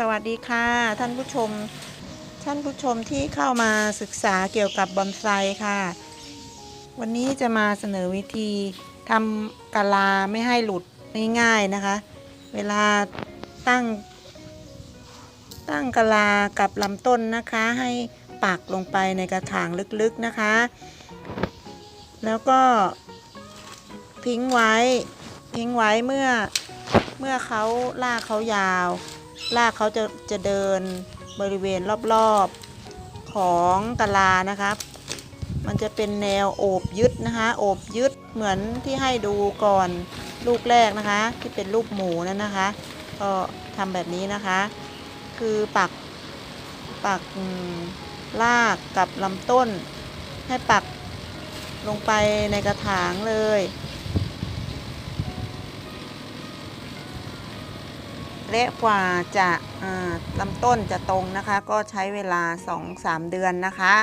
สวัสดีค่ะ ท่านผู้ชม ท่านผู้ชมที่เข้ามาศึกษาเกี่ยวกับบอนไซค่ะ วันนี้จะมาเสนอวิธีทำกะลาไม่ให้หลุดง่ายๆนะคะ เวลาตั้ง ตั้งกะลากับลำต้นนะคะ ให้ปักลงไปในกระถางลึกๆนะคะ แล้วก็ทิ้งไว้ทิ้งไว้เมื่อเมื่อเขาลากเขายาว ลากเขาจะจะเดินบริเวณรอบๆของกะลานะคะมันจะเป็นแนวโอบยึดนะคะโอบยึดเหมือนที่ให้ดูก่อนลูกแรกนะคะ ที่เป็นรูปหมูนั่นนะคะ ก็ทำแบบนี้นะคะ คือปักปักลากกับลำต้น ให้ปักลงไปในกระถางเลย และกว่าจะลำต้นจะตรงนะคะ ก็ใช้เวลา 2-3 เดือนนะคะ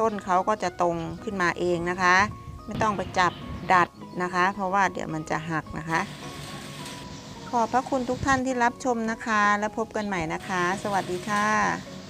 ต้นเขาก็จะตรงขึ้นมาเองนะคะ ไม่ต้องไปจับดัดนะคะ เพราะว่าเดี๋ยวมันจะหักนะคะ ขอบพระคุณทุกท่านที่รับชมนะคะ แล้วพบกันใหม่นะคะ สวัสดีค่ะ